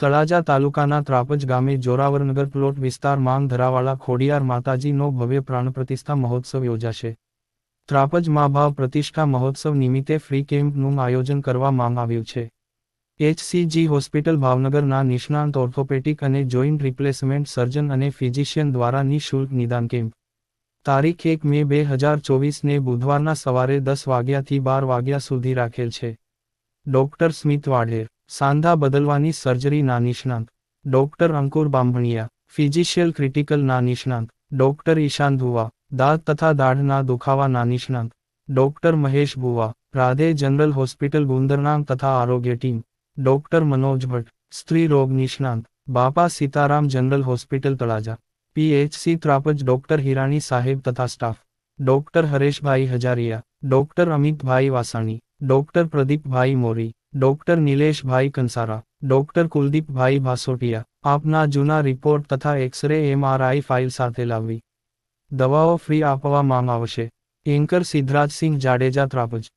તળાજા તાલુકાના ત્રાપજ ગામે જોરાવરનગર પ્લોટ વિસ્તાર માંગ ધરાવાળા ખોડિયાર માતાજીનો ભવ્ય પ્રાણ પ્રતિષ્ઠા મહોત્સવ યોજાશે. ત્રાપજ મા ભાવ પ્રતિષ્ઠા મહોત્સવ નિમિત્તે ફ્રી કેમ્પનું આયોજન કરવામાં આવ્યું છે. એચસીજી હોસ્પિટલ ભાવનગરના નિષ્ણાંત ઓર્થોપેટિક અને જોઇન્ટ રિપ્લેસમેન્ટ સર્જન અને ફિઝિશિયન દ્વારા નિઃશુલ્ક નિદાન કેમ્પ. તારીખ એક મે બે હજાર ચોવીસને બુધવારના સવારે દસ વાગ્યાથી બાર વાગ્યા સુધી રાખેલ છે. ડોક્ટર સ્મિત વાઢેર સાંધા બદલવાની સર્જરીના નિષ્ણાંત ડોક્ટર અંકુર બાંભણિયા ફિઝિશિયલ ક્રિટિકલના નિષ્ણાંત ડોક્ટર ઈશાન ધુવા દાંત તથા દાઢના દુખાવાના નિષ્ણાંત doctor Mahesh Buva Radhe general hospital ગુંદરનામ તથા આરોગ્ય ટીમ ડોક્ટર મનોજ ભટ્ટ સ્ત્રી રોગ નિષ્ણાંત Bapa Sitaram general hospital Talaja PHC Trapaj doctor Hirani સાહેબ તથા staff doctor Hareshbhai Hajariya doctor Amitbhai Vasani doctor Pradeepbhai Mori doctor Nileshbhai Kansara doctor Kuldeepbhai Bhasotiya આપના જૂના report તથા એક્સરે એમઆરઆઈ ફાઇલ સાથે લાવવી. દવાઓ ફ્રી આપવામાં આવશે. એન્કર સિદ્ધરાજસિંહ જાડેજા ત્રાપજ.